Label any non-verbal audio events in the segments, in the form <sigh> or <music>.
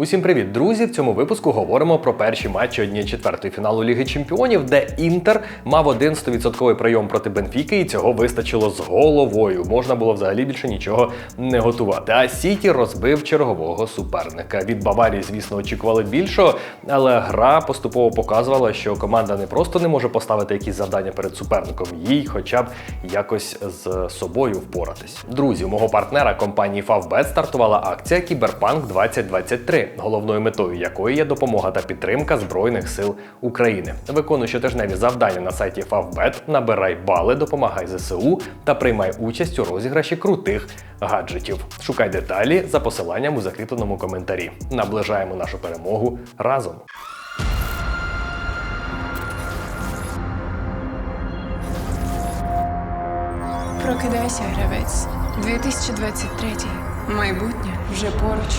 Усім привіт, друзі! В цьому випуску говоримо про перші матчі однієї четвертої фіналу Ліги Чемпіонів, де Інтер мав один 100% прийом проти Бенфіки, і цього вистачило з головою. Можна було взагалі більше нічого не готувати. А Сіті розбив чергового суперника. Від Баварії, звісно, очікували більшого, але гра поступово показувала, що команда не просто не може поставити якісь завдання перед суперником, їй хоча б якось з собою впоратись. Друзі, у мого партнера компанії Favbet стартувала акція Кіберпанк 2023 головною метою якої є допомога та підтримка Збройних сил України. Виконуй щотижневі завдання на сайті Favbet, набирай бали, допомагай ЗСУ та приймай участь у розіграші крутих гаджетів. Шукай деталі за посиланням у закріпленому коментарі. Наближаємо нашу перемогу разом. Прокидайся, гравець. 2023. Майбутнє вже поруч.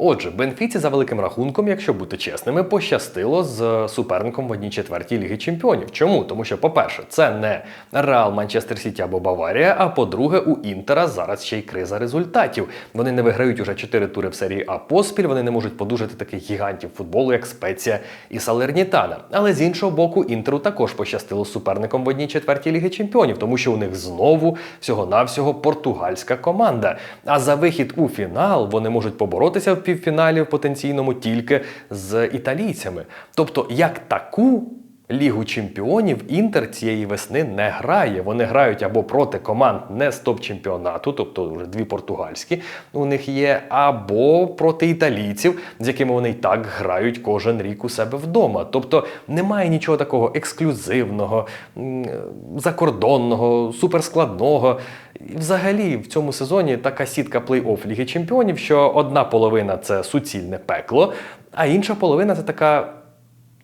Отже, Бенфіці за великим рахунком, якщо бути чесними, пощастило з суперником в одній четвертій Ліги Чемпіонів. Чому? Тому що, по-перше, це не Реал, Манчестер Сіті або Баварія. А по-друге, у Інтера зараз ще й криза результатів. Вони не виграють уже чотири тури в серії А поспіль. Вони не можуть подужати таких гігантів футболу, як Спеція і Салернітана. Але з іншого боку, Інтеру також пощастило з суперником в одній четвертій Ліги Чемпіонів, тому що у них знову всього-навсього португальська команда. А за вихід у фінал вони можуть поборотися в півфіналі в потенційному тільки з італійцями. Тобто, як таку. Лігу чемпіонів Інтер цієї весни не грає. Вони грають або проти команд не з топ-чемпіонату, тобто вже дві португальські у них є, або проти італійців, з якими вони й так грають кожен рік у себе вдома. Тобто немає нічого такого ексклюзивного, закордонного, суперскладного. Взагалі в цьому сезоні така сітка плей-офф Ліги Чемпіонів, що одна половина це суцільне пекло, а інша половина це така.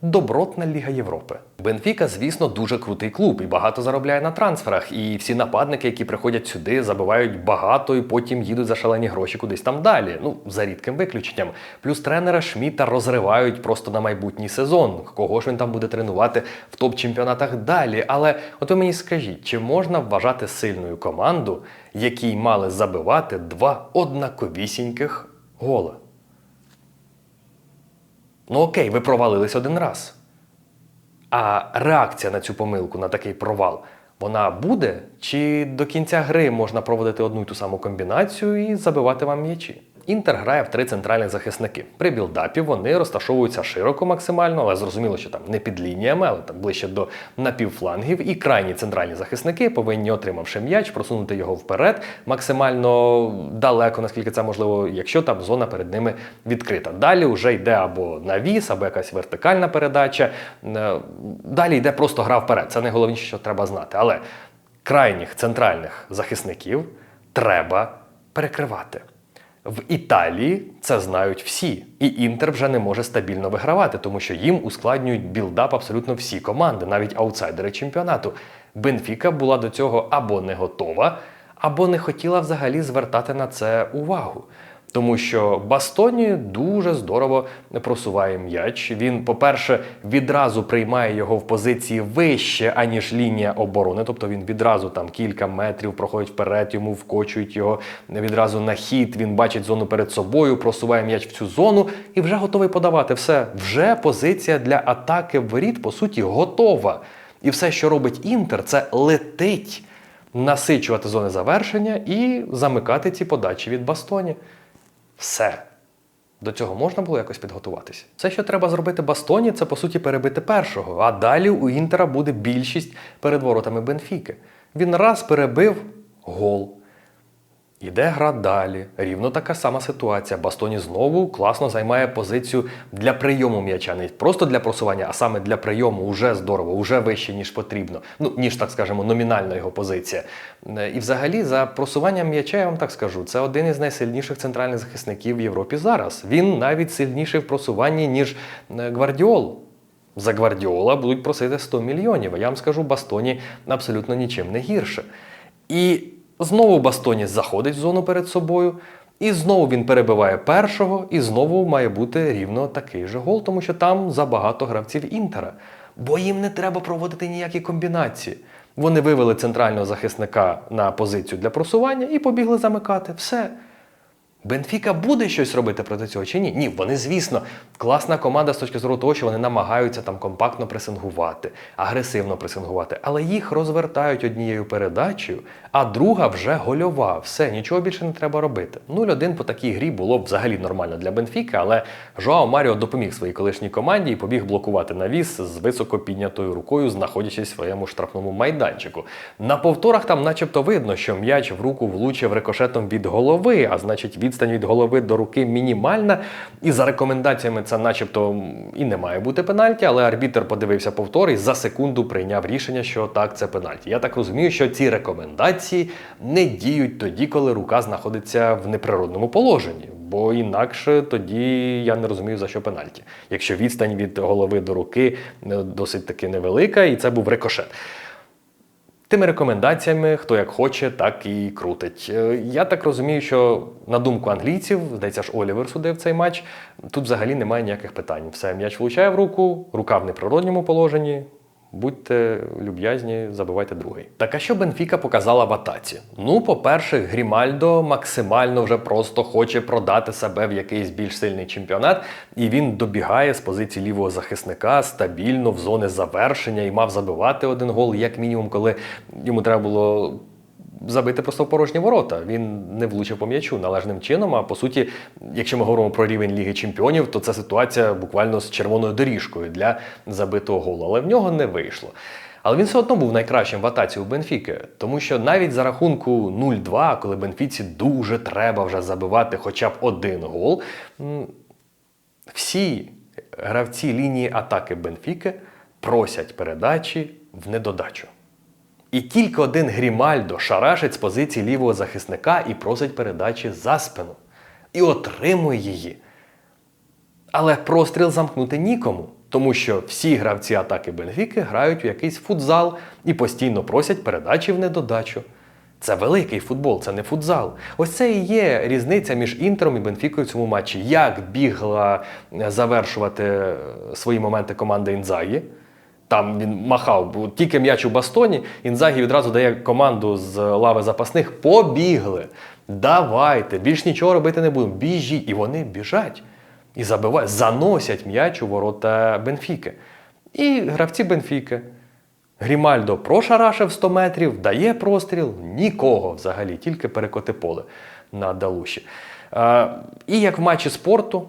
Добротна Ліга Європи. Бенфіка, звісно, дуже крутий клуб і багато заробляє на трансферах. І всі нападники, які приходять сюди, забивають багато і потім їдуть за шалені гроші кудись там далі. Ну, за рідким виключенням. Плюс тренера Шміта розривають просто на майбутній сезон. Кого ж він там буде тренувати в топ-чемпіонатах далі. Але от ви мені скажіть, чи можна вважати сильною команду, якій мали забивати два однаковісіньких гола? Ну окей, ви провалились один раз. А реакція на цю помилку, на такий провал, вона буде? Чи до кінця гри можна проводити одну й ту саму комбінацію і забивати вам м'ячі? Інтер грає в три центральних захисники. При білдапі вони розташовуються широко максимально, але зрозуміло, що там не під лініями, але там ближче до напівфлангів. І крайні центральні захисники повинні, отримавши м'яч, просунути його вперед максимально далеко, наскільки це можливо, якщо там зона перед ними відкрита. Далі вже йде або навіс, або якась вертикальна передача. Е, Далі йде просто гра вперед. Це найголовніше, що треба знати. Але крайніх центральних захисників треба перекривати. В Італії це знають всі, і Інтер вже не може стабільно вигравати, тому що їм ускладнюють білдап абсолютно всі команди, навіть аутсайдери чемпіонату. Бенфіка була до цього або не готова, або не хотіла взагалі звертати на це увагу. Тому що Бастоні дуже здорово просуває м'яч. Він, по-перше, відразу приймає його в позиції вище, аніж лінія оборони. Тобто він відразу там кілька метрів проходить вперед, йому вкочують його відразу на хід. Він бачить зону перед собою, просуває м'яч в цю зону і вже готовий подавати. Все, вже позиція для атаки в воріт, по суті, готова. І все, що робить Інтер, це летить насичувати зони завершення і замикати ці подачі від Бастоні. Все. До цього можна було якось підготуватися. Все, що треба зробити Бастоні, це по суті перебити першого. А далі у Інтера буде більшість перед воротами Бенфіки. Він раз перебив гол. Іде гра далі. Рівно така сама ситуація. Бастоні знову класно займає позицію для прийому м'яча. Не просто для просування, а саме для прийому вже здорово, вже вище, ніж потрібно. Ну, ніж, так скажемо, номінальна його позиція. Е, І взагалі за просуванням м'яча, я вам так скажу, це один із найсильніших центральних захисників в Європі зараз. Він навіть сильніший в просуванні, ніж е, Гвардіол. За Гвардіола будуть просити 100 мільйонів. Я вам скажу, Бастоні абсолютно нічим не гірше. І знову Бастоні заходить в зону перед собою, і знову він перебиває першого, і знову має бути рівно такий же гол, тому що там забагато гравців Інтера. Бо їм не треба проводити ніякі комбінації. Вони вивели центрального захисника на позицію для просування і побігли замикати. Все. Бенфіка буде щось робити проти цього чи ні? Ні, вони, звісно, класна команда з точки зору того, що вони намагаються там компактно пресингувати, агресивно пресингувати, але їх розвертають однією передачею, а друга вже гольова. Все, нічого більше не треба робити. 0-1 по такій грі було б взагалі нормально для Бенфіки, але Жоао Маріо допоміг своїй колишній команді і побіг блокувати навіс з високо піднятою рукою, знаходячись в своєму штрафному майданчику. На повторах там, начебто, видно, що м'яч в руку влучив рикошетом від голови, а значить, відстань від голови до руки мінімальна. І за рекомендаціями це, начебто, і не має бути пенальті, але арбітер подивився повтор і за секунду прийняв рішення, що так, це пенальті. Я так розумію, що ці рекомендації не діють тоді, коли рука знаходиться в неприродному положенні. Бо інакше тоді я не розумію, за що пенальті. Якщо відстань від голови до руки е, досить таки невелика, і це був рикошет. Тими рекомендаціями, хто як хоче, так і крутить. Е, Я так розумію, що на думку англійців, здається ж, Олівер судив цей матч. Тут взагалі немає ніяких питань. Все, м'яч влучає в руку, рука в неприродньому положенні. Будьте люб'язні, забивайте другий. Так а що Бенфіка показала в атаці? Ну, по-перше, Грімальдо максимально вже просто хоче продати себе в якийсь більш сильний чемпіонат, і він добігає з позиції лівого захисника стабільно в зони завершення і мав забивати один гол, як мінімум, коли йому треба було забити просто в порожні ворота. Він не влучив по м'ячу належним чином. А по суті, якщо ми говоримо про рівень Ліги Чемпіонів, то ця ситуація буквально з червоною доріжкою для забитого голу. Але в нього не вийшло. Але він все одно був найкращим в атаці у Бенфіки, тому що навіть за рахунку 0-2, коли Бенфіці дуже треба вже забивати хоча б один гол, всі гравці лінії атаки Бенфіки просять передачі в недодачу. І тільки один Грімальдо шарашить з позиції лівого захисника і просить передачі за спину. І отримує її. Але простріл замкнути нікому, тому що всі гравці атаки Бенфіки грають у якийсь футзал і постійно просять передачі в недодачу. Це великий футбол, це не футзал. Ось це і є різниця між Інтером і Бенфікою в цьому матчі. Як бігла е, завершувати е, свої моменти команда Інзагі. Там він махав, бо тільки м'яч у бастоні. Інзагі відразу дає команду з лави запасних. Побігли. Давайте, більш нічого робити не будемо. Біжіть. І вони біжать. І забивають, заносять м'яч у ворота Бенфіки. І гравці Бенфіки. Грімальдо прошарашив 100 метрів, дає простріл, нікого взагалі, тільки перекоти поле на Далуші. Е, і як в матчі спорту,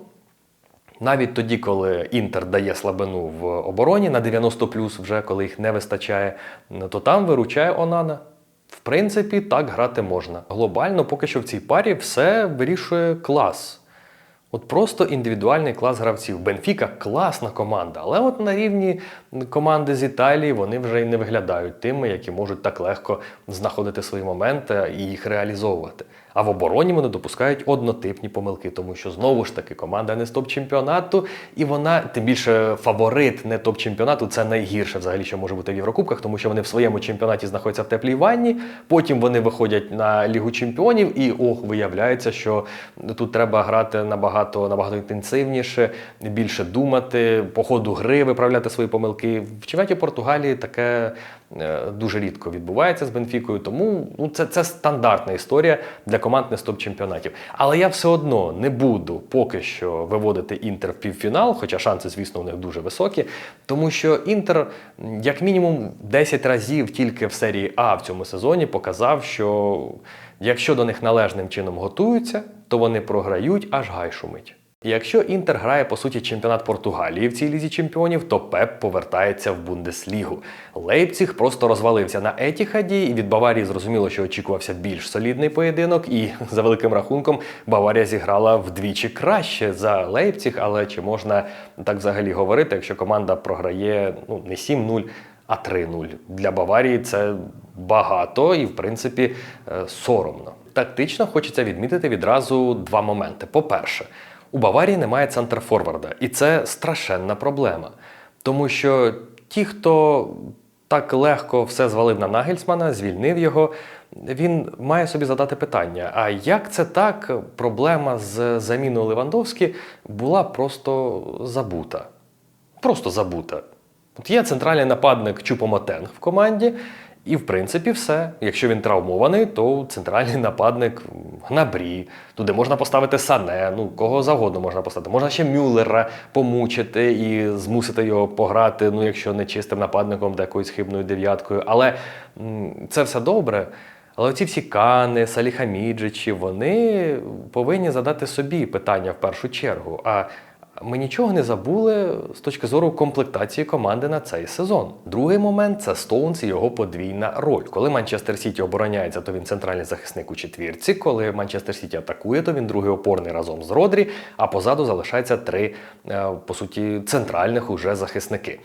навіть тоді, коли Інтер дає слабину в обороні на 90 плюс, вже коли їх не вистачає, то там виручає Онана. В принципі, так грати можна. Глобально, поки що в цій парі все вирішує клас. От просто індивідуальний клас гравців. Бенфіка класна команда, але от на рівні команди з Італії вони вже й не виглядають тими, які можуть так легко знаходити свої моменти і їх реалізовувати. А в обороні вони допускають однотипні помилки, тому що знову ж таки команда не з топ-чемпіонату, і вона, тим більше, фаворит не топ-чемпіонату, це найгірше взагалі, що може бути в Єврокубках, тому що вони в своєму чемпіонаті знаходяться в теплій ванні. Потім вони виходять на Лігу чемпіонів, і ох, виявляється, що тут треба грати набагато набагато інтенсивніше, більше думати, по ходу гри виправляти свої помилки. В чемпіонаті Португалії таке дуже рідко відбувається з Бенфікою, тому ну, це, це стандартна історія для команд не з топ-чемпіонатів. Але я все одно не буду поки що виводити Інтер в півфінал, хоча шанси, звісно, у них дуже високі, тому що Інтер, як мінімум, 10 разів тільки в серії А в цьому сезоні показав, що якщо до них належним чином готуються, то вони програють, аж гай шумить. Якщо Інтер грає по суті чемпіонат Португалії в цій лізі чемпіонів, то Пеп повертається в Бундеслігу. Лейпціг просто розвалився на Етіхаді, і від Баварії зрозуміло, що очікувався більш солідний поєдинок. І за великим рахунком Баварія зіграла вдвічі краще за Лейпціг. Але чи можна так взагалі говорити, якщо команда програє ну не 7-0, а 3-0? Для Баварії це багато і, в принципі, е, соромно. Тактично хочеться відмітити відразу два моменти. По-перше, у Баварії немає центрфорварда, і це страшенна проблема. Тому що ті, хто так легко все звалив на Нагельсмана, звільнив його, він має собі задати питання: а як це так? Проблема з заміною Левандовські була просто забута. Просто забута. От є центральний нападник Чупомотенг в команді, і в принципі все. Якщо він травмований, то центральний нападник Гнабрі. Туди можна поставити Сане, ну кого завгодно можна поставити. Можна ще Мюллера помучити і змусити його пограти, ну якщо не чистим нападником, де якоюсь хибною дев'яткою. Але це все добре. Але ці всі кани, Саліхаміджичі, вони повинні задати собі питання в першу чергу. А ми нічого не забули з точки зору комплектації команди на цей сезон. Другий момент це Стоунс і його подвійна роль. Коли Манчестер Сіті обороняється, то він центральний захисник у четвірці. Коли Манчестер Сіті атакує, то він другий опорний разом з Родрі, а позаду залишається три, е, по суті, центральних уже захисники.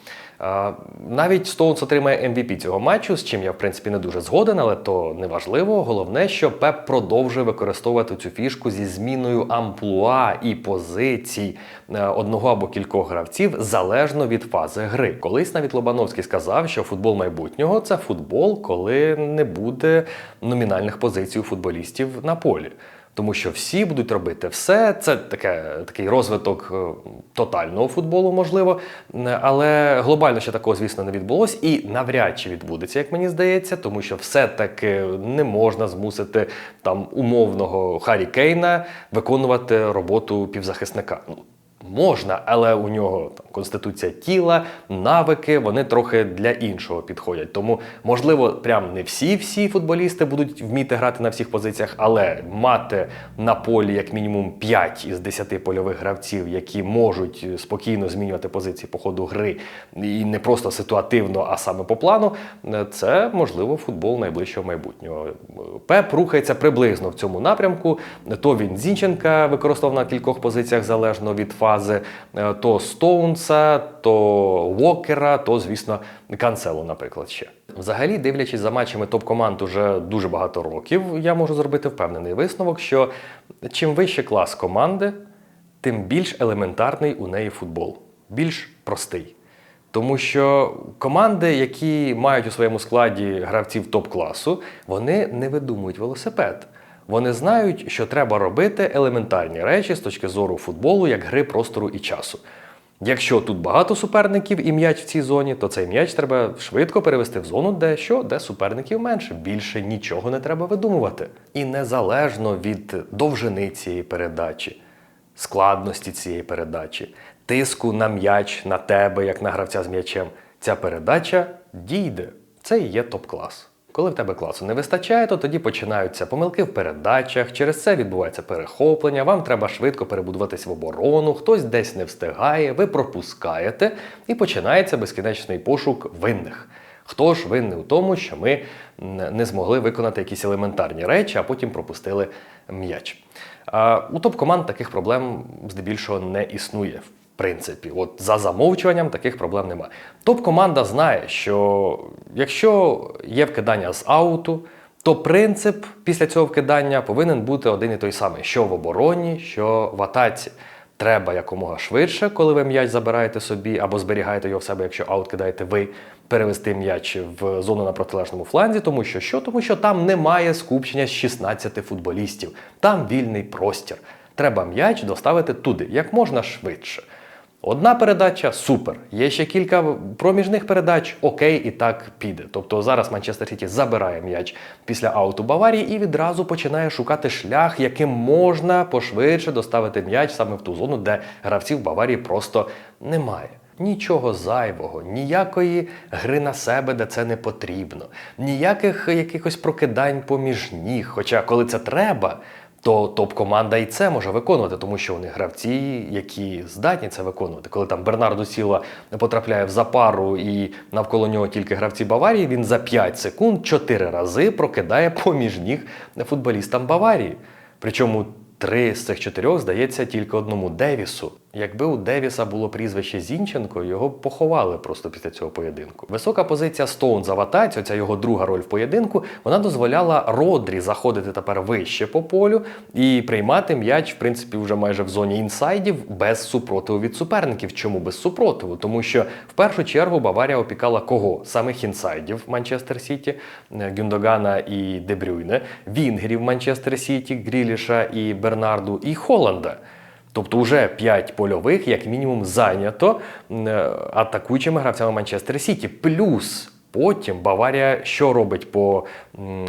Навіть Стоунс отримає MVP цього матчу, з чим я в принципі не дуже згоден, але то не важливо. Головне, що Пеп продовжує використовувати цю фішку зі зміною амплуа і позицій е, одного або кількох гравців залежно від фази гри. Колись навіть Лобановський сказав, що футбол майбутнього це футбол, коли не буде номінальних позицій у футболістів на полі. Тому що всі будуть робити все. Це таке, такий розвиток е, тотального футболу, можливо. Е, Але глобально ще такого, звісно, не відбулось і навряд чи відбудеться, як мені здається, тому що все-таки не можна змусити там умовного Харі Кейна виконувати роботу півзахисника. Можна, але у нього там конституція тіла, навики, вони трохи для іншого підходять. Тому, можливо, прям не всі всі футболісти будуть вміти грати на всіх позиціях, але мати на полі як мінімум 5 із 10 польових гравців, які можуть спокійно змінювати позиції по ходу гри, і не просто ситуативно, а саме по плану, це можливо футбол найближчого майбутнього. Пеп рухається приблизно в цьому напрямку. То він Зінченка використовував на кількох позиціях залежно від фази, е, то Стоунса, то Уокера, то, звісно, Канцелу, наприклад, ще. Взагалі, дивлячись за матчами топ-команд уже дуже багато років, я можу зробити впевнений висновок, що чим вище клас команди, тим більш елементарний у неї футбол, більш простий. Тому що команди, які мають у своєму складі гравців топ-класу, вони не видумують велосипед. Вони знають, що треба робити елементарні речі з точки зору футболу, як гри простору і часу. Якщо тут багато суперників і м'яч в цій зоні, то цей м'яч треба швидко перевести в зону, де що, де суперників менше. Більше нічого не треба видумувати. І незалежно від довжини цієї передачі, складності цієї передачі, тиску на м'яч, на тебе, як на гравця з м'ячем, ця передача дійде. Це і є топ-клас. Коли в тебе класу не вистачає, то тоді починаються помилки в передачах, через це відбувається перехоплення, вам треба швидко перебудуватись в оборону, хтось десь не встигає, ви пропускаєте, і починається безкінечний пошук винних. Хто ж винний у тому, що ми не змогли виконати якісь елементарні речі, а потім пропустили м'яч? У топ-команд таких проблем здебільшого не існує. Принципі, от за замовчуванням таких проблем немає. Топ-команда знає, що якщо є вкидання з ауту, то принцип після цього вкидання повинен бути один і той самий: що в обороні, що в атаці. Треба якомога швидше, коли ви м'яч забираєте собі або зберігаєте його в себе, якщо аут кидаєте ви, перевести м'яч в зону на протилежному фланзі, тому що що? Тому що там немає скупчення з 16 футболістів, там вільний простір. Треба м'яч доставити туди як можна швидше. Одна передача супер. Є ще кілька проміжних передач, окей, і так піде. Тобто зараз Манчестер Сіті забирає м'яч після ауту Баварії і відразу починає шукати шлях, яким можна пошвидше доставити м'яч саме в ту зону, де гравців Баварії просто немає. Нічого зайвого, ніякої гри на себе, де це не потрібно, ніяких якихось прокидань поміж ніг. Хоча, коли це треба, то топ-команда і це може виконувати, тому що вони гравці, які здатні це виконувати. Коли там Бернардо Сіла потрапляє в запару і навколо нього тільки гравці Баварії, він за 5 секунд 4 рази прокидає поміж ніг футболістам Баварії. Причому три з цих чотирьох здається тільки одному Девісу. Якби у Девіса було прізвище Зінченко, його б поховали просто після цього поєдинку. Висока позиція Стоунза в атаці, оця його друга роль в поєдинку, вона дозволяла Родрі заходити тепер вище по полю і приймати м'яч, в принципі, вже майже в зоні інсайдів без супротиву від суперників. Чому без супротиву? Тому що в першу чергу Баварія опікала кого? Самих інсайдів Манчестер Сіті, е, Гюндогана і Дебрюйне, Вінгерів Манчестер Сіті, Гріліша і Бернарду, і Холланда. Тобто вже 5 польових, як мінімум, зайнято е, атакуючими гравцями Манчестер Сіті. Плюс потім Баварія що робить по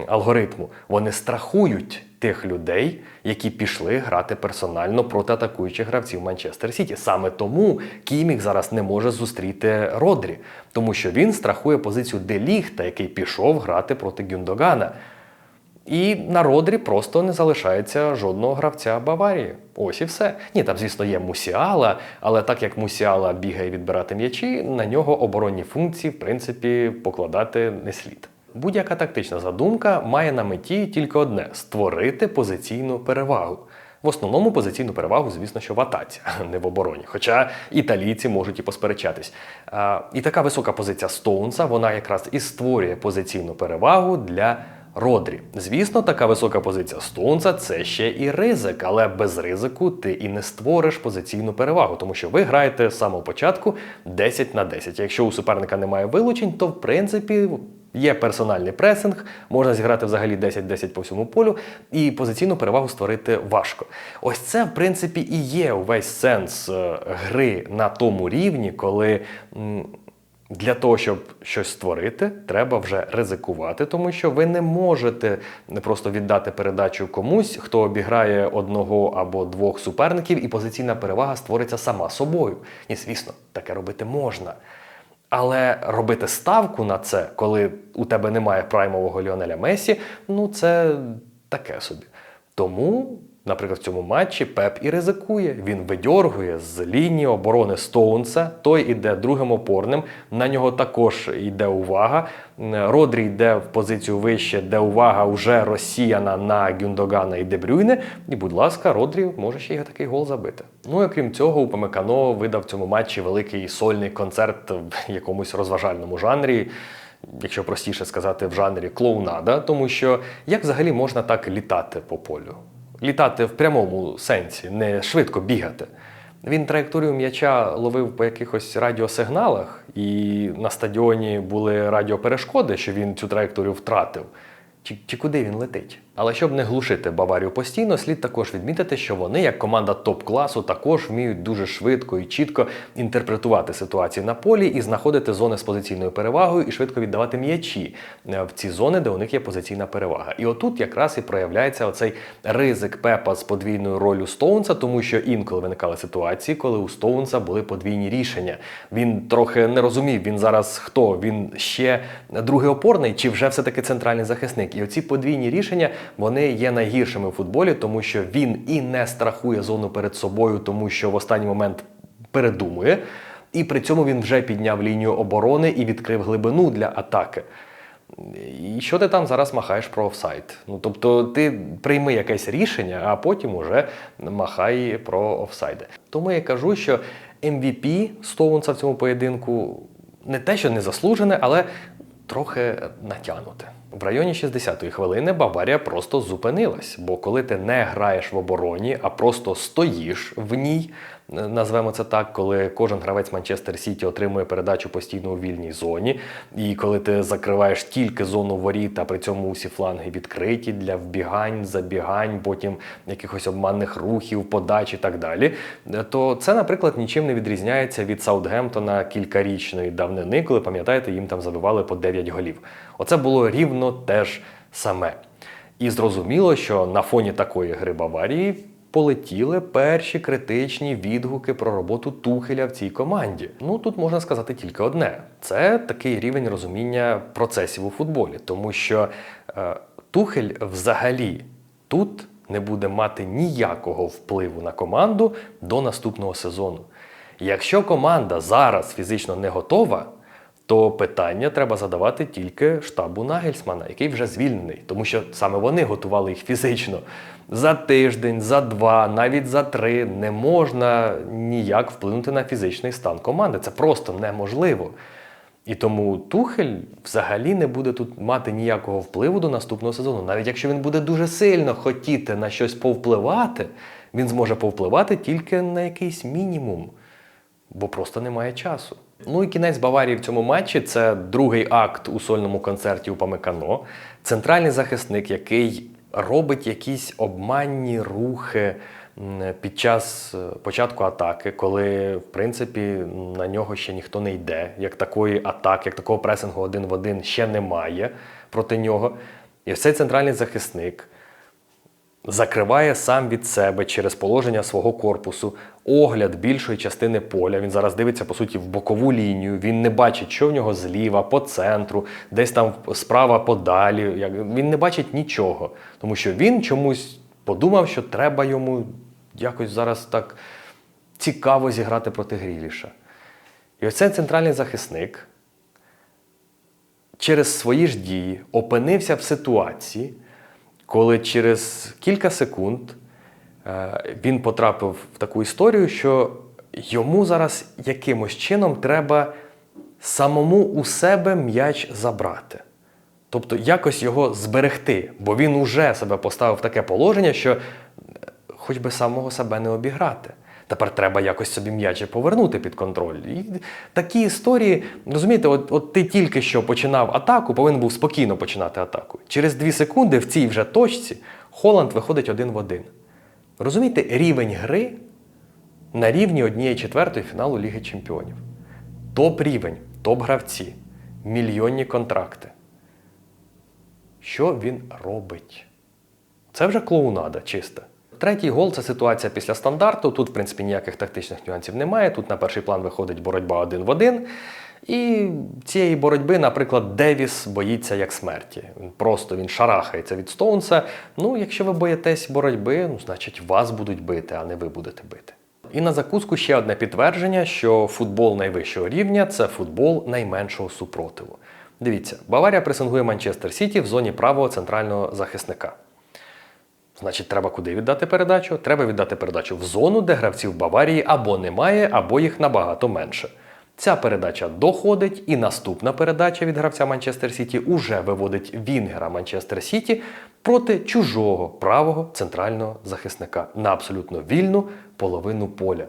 алгоритму? Вони страхують тих людей, які пішли грати персонально проти атакуючих гравців Манчестер Сіті. Саме тому Кімік зараз не може зустріти Родрі, тому що він страхує позицію Деліхта, який пішов грати проти Гюндогана. І на Родрі просто не залишається жодного гравця Баварії. Ось і все. Ні, там, звісно, є Мусіала, але так як Мусіала бігає відбирати м'ячі, на нього оборонні функції, в принципі, покладати не слід. Будь-яка тактична задумка має на меті тільки одне створити позиційну перевагу. В основному позиційну перевагу, звісно, що в атаці, а не в обороні. Хоча італійці можуть і посперечатись. А, і така висока позиція Стоунса, вона якраз і створює позиційну перевагу для Родрі. Звісно, така висока позиція Стоунса це ще і ризик, але без ризику ти і не створиш позиційну перевагу, тому що ви граєте з самого початку 10 на 10. Якщо у суперника немає вилучень, то в принципі. Є персональний пресинг, можна зіграти взагалі 10-10 по всьому полю, і позиційну перевагу створити важко. Ось це, в принципі, і є увесь сенс е, гри на тому рівні, коли для того, щоб щось створити, треба вже ризикувати, тому що ви не можете просто віддати передачу комусь, хто обіграє одного або двох суперників, і позиційна перевага створиться сама собою. І, звісно, таке робити можна. Але робити ставку на це, коли у тебе немає праймового Ліонеля Месі, ну це таке собі. Тому, наприклад, в цьому матчі Пеп і ризикує. Він видьоргує з лінії оборони Стоунса, той іде другим опорним. На нього також йде увага. Родрі йде в позицію вище, де увага вже розсіяна на Гюндогана і Дебрюйне. І, будь ласка, Родрі може ще й такий гол забити. Ну і окрім цього, Упамекано видав в цьому матчі великий сольний концерт в якомусь розважальному жанрі. Якщо простіше сказати, в жанрі клоунада, тому що як взагалі можна так літати по полю? Літати в прямому сенсі, не швидко бігати. Він траєкторію м'яча ловив по якихось радіосигналах, і на стадіоні були радіоперешкоди, що він цю траєкторію втратив. Чи, чи куди він летить? Але щоб не глушити Баварію постійно, слід також відмітити, що вони, як команда топ-класу, також вміють дуже швидко і чітко інтерпретувати ситуації на полі і знаходити зони з позиційною перевагою і швидко віддавати м'ячі е, в ці зони, де у них є позиційна перевага. І отут якраз і проявляється оцей ризик Пепа з подвійною ролью Стоунса, тому що інколи виникали ситуації, коли у Стоунса були подвійні рішення. Він трохи не розумів, він зараз хто? Він ще другий опорний, чи вже все-таки центральний захисник? І оці подвійні рішення вони є найгіршими в футболі, тому що він і не страхує зону перед собою, тому що в останній момент передумує. І при цьому він вже підняв лінію оборони і відкрив глибину для атаки. І що ти там зараз махаєш про офсайд? Ну тобто ти прийми якесь рішення, а потім уже махай про офсайди. Тому я кажу, що MVP Стоунса в цьому поєдинку не те, що не заслужене, але трохи натягнуте. В районі 60-ї хвилини Баварія просто зупинилась, бо коли ти не граєш в обороні, а просто стоїш в ній, назвемо це так, коли кожен гравець Манчестер Сіті отримує передачу постійно у вільній зоні, і коли ти закриваєш тільки зону воріт, а при цьому усі фланги відкриті для вбігань, забігань, потім якихось обманних рухів, подач і так далі, то це, наприклад, нічим не відрізняється від Саутгемптона кількарічної давнини, коли пам'ятаєте, їм там забивали по 9 голів. Оце було рівно те ж саме. І зрозуміло, що на фоні такої гри Баварії полетіли перші критичні відгуки про роботу Тухеля в цій команді. Ну тут можна сказати тільки одне: це такий рівень розуміння процесів у футболі, тому що е, Тухель взагалі тут не буде мати ніякого впливу на команду до наступного сезону. Якщо команда зараз фізично не готова, то питання треба задавати тільки штабу Нагельсмана, який вже звільнений, тому що саме вони готували їх фізично. За тиждень, за два, навіть за три не можна ніяк вплинути на фізичний стан команди. Це просто неможливо. І тому Тухель взагалі не буде тут мати ніякого впливу до наступного сезону. Навіть якщо він буде дуже сильно хотіти на щось повпливати, він зможе повпливати тільки на якийсь мінімум бо просто немає часу. Ну і кінець Баварії в цьому матчі це другий акт у сольному концерті у Памекано. Центральний захисник, який робить якісь обманні рухи під час е, початку атаки, коли в принципі на нього ще ніхто не йде. Як такої атаки, як такого пресингу один в один ще немає проти нього. І цей центральний захисник закриває сам від себе через положення свого корпусу огляд більшої частини поля. Він зараз дивиться, по суті, в бокову лінію. Він не бачить, що в нього зліва, по центру, десь там справа подалі. Він не бачить нічого, тому що він чомусь подумав, що треба йому якось зараз так цікаво зіграти проти Гріліша. І ось цей центральний захисник через свої ж дії опинився в ситуації, коли через кілька секунд е, він потрапив в таку історію, що йому зараз якимось чином треба самому у себе м'яч забрати. Тобто якось його зберегти, бо він уже себе поставив в таке положення, що е, хоч би самого себе не обіграти. Тепер треба якось собі м'яче повернути під контроль. І такі історії, розумієте, от, от ти тільки що починав атаку, повинен був спокійно починати атаку. Через дві секунди в цій вже точці Холланд виходить один в один. Розумієте, рівень гри на рівні однієї четвертої фіналу Ліги Чемпіонів. Топ-рівень, топ-гравці, мільйонні контракти. Що він робить? Це вже клоунада чиста. Третій гол це ситуація після стандарту. Тут, в принципі, ніяких тактичних нюансів немає. Тут на перший план виходить боротьба один в один. І цієї боротьби, наприклад, Девіс боїться як смерті. Просто він шарахається від Стоунса. Ну, якщо ви боїтесь боротьби, ну, значить вас будуть бити, а не ви будете бити. І на закуску ще одне підтвердження, що футбол найвищого рівня це футбол найменшого супротиву. Дивіться, Баварія пресингує Манчестер Сіті в зоні правого центрального захисника. Значить, треба куди віддати передачу? Треба віддати передачу в зону, де гравців Баварії або немає, або їх набагато менше. Ця передача доходить, і наступна передача від гравця Манчестер Сіті уже виводить Вінгера Манчестер Сіті проти чужого правого центрального захисника на абсолютно вільну половину поля.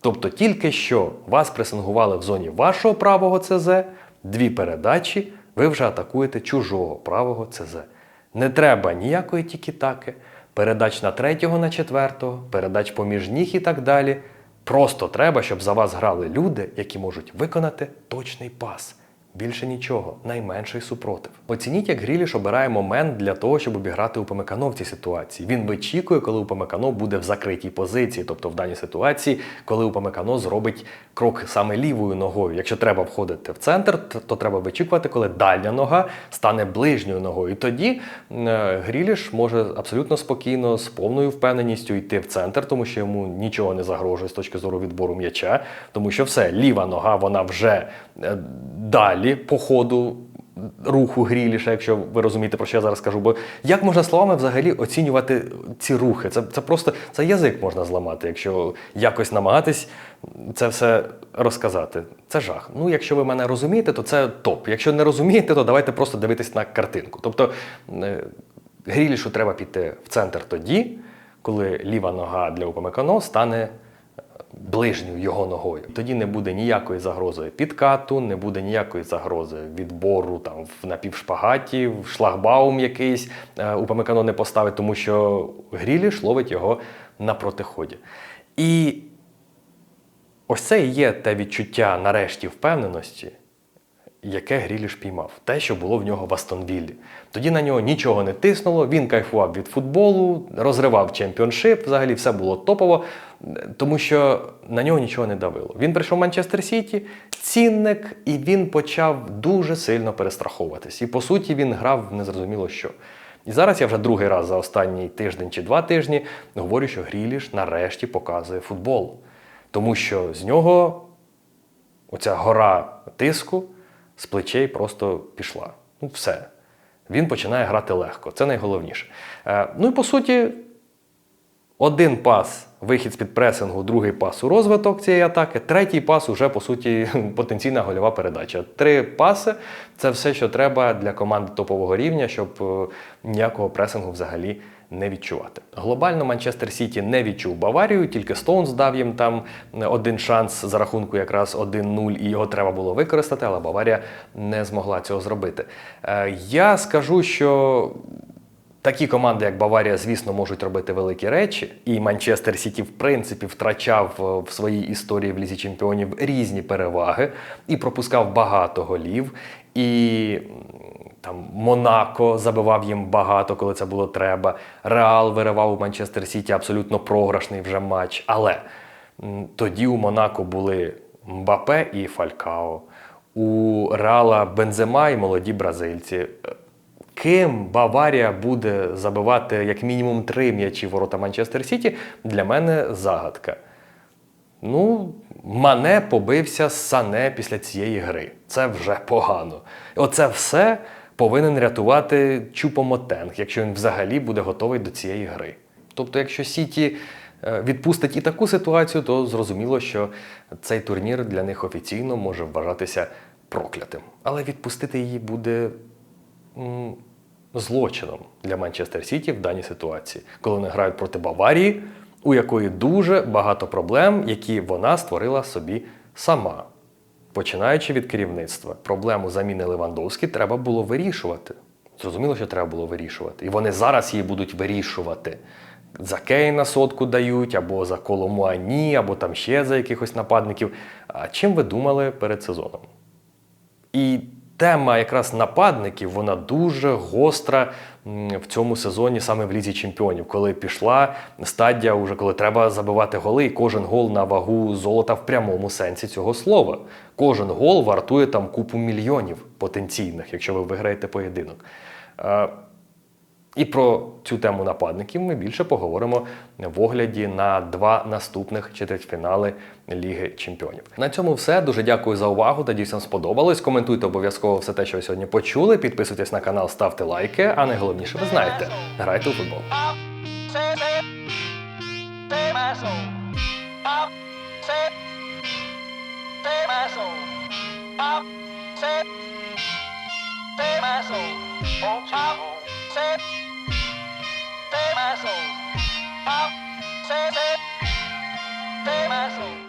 Тобто тільки що вас пресингували в зоні вашого правого ЦЗ, дві передачі, ви вже атакуєте чужого правого ЦЗ. Не треба ніякої тікі-таки, передач на третього, на четвертого, передач поміж ніг і так далі. Просто треба, щоб за вас грали люди, які можуть виконати точний пас. Більше нічого, найменший супротив. Оцініть, як Гріліш обирає момент для того, щоб обіграти Упамекано в цій ситуації. Він вичікує, коли Упамекано буде в закритій позиції, тобто в даній ситуації, коли Упамекано зробить крок саме лівою ногою. Якщо треба входити в центр, то треба вичікувати, коли дальня нога стане ближньою ногою. І тоді е, Гріліш може абсолютно спокійно, з повною впевненістю йти в центр, тому що йому нічого не загрожує з точки зору відбору м'яча, тому що все, ліва нога, вона вже е, далі по ходу руху Гріліша, якщо ви розумієте, про що я зараз кажу. Бо як можна словами взагалі оцінювати ці рухи? Це, це просто це язик можна зламати, якщо якось намагатись це все розказати. Це жах. Ну, якщо ви мене розумієте, то це топ. Якщо не розумієте, то давайте просто дивитись на картинку. Тобто е, Грілішу треба піти в центр тоді, коли ліва нога для Упамекано стане ближньою його ногою. Тоді не буде ніякої загрози підкату, не буде ніякої загрози відбору там в напівшпагаті, в шлагбаум якийсь е, у Памекано не поставить, тому що Гріліш ловить його на протиході. І ось це і є те відчуття нарешті впевненості, яке Гріліш піймав, те, що було в нього в Астонвіллі. Тоді на нього нічого не тиснуло, він кайфував від футболу, розривав чемпіоншип, взагалі все було топово, тому що на нього нічого не давило. Він прийшов в Манчестер Сіті, цінник, і він почав дуже сильно перестраховуватись. І по суті він грав незрозуміло що. І зараз я вже другий раз за останній тиждень чи два тижні говорю, що Гріліш нарешті показує футбол. Тому що з нього оця гора тиску з плечей просто пішла. Ну, все. Він починає грати легко. Це найголовніше. Е, ну і по суті, один пас вихід з-під пресингу, другий пас у розвиток цієї атаки, третій пас уже, по суті, <laughs> потенційна гольова передача. Три паси це все, що треба для команди топового рівня, щоб е, ніякого пресингу взагалі не відчувати. Глобально Манчестер Сіті не відчув Баварію, тільки Стоунс дав їм там один шанс за рахунку якраз 1-0, і його треба було використати, але Баварія не змогла цього зробити. Е, Я скажу, що Такі команди, як Баварія, звісно, можуть робити великі речі, і Манчестер Сіті, в принципі, втрачав е, в своїй історії в лізі чемпіонів різні переваги і пропускав багато голів. І там Монако забивав їм багато, коли це було треба. Реал виривав у Манчестер Сіті абсолютно програшний вже матч. Але тоді у Монако були Мбапе і Фалькао. У Реала Бензема і молоді бразильці. Ким Баварія буде забивати як мінімум три м'ячі ворота Манчестер Сіті, для мене загадка. Ну, Мане побився з Сане після цієї гри. Це вже погано. Оце все повинен рятувати Чупомотенг, якщо він взагалі буде готовий до цієї гри. Тобто, якщо Сіті е, відпустить і таку ситуацію, то зрозуміло, що цей турнір для них офіційно може вважатися проклятим. Але відпустити її буде м, злочином для Манчестер Сіті в даній ситуації, коли вони грають проти Баварії, у якої дуже багато проблем, які вона створила собі сама. Починаючи від керівництва, проблему заміни Левандовські треба було вирішувати. Зрозуміло, що треба було вирішувати. І вони зараз її будуть вирішувати. За Кейна сотку дають, або за Коломуані, або там ще за якихось нападників. А чим ви думали перед сезоном? І тема якраз нападників, вона дуже гостра в цьому сезоні саме в Лізі Чемпіонів, коли пішла стадія, уже коли треба забивати голи, і кожен гол на вагу золота в прямому сенсі цього слова. Кожен гол вартує там купу мільйонів потенційних, якщо ви виграєте поєдинок. І про цю тему нападників ми більше поговоримо в огляді на два наступних четвертьфінали Ліги Чемпіонів. На цьому все. Дуже дякую за увагу. Надіюсь, вам сподобалось. Коментуйте обов'язково все те, що ви сьогодні почули. Підписуйтесь на канал, ставте лайки. А найголовніше, ви знаєте, грайте у футбол. Say, Temazo. Pop. Temazo.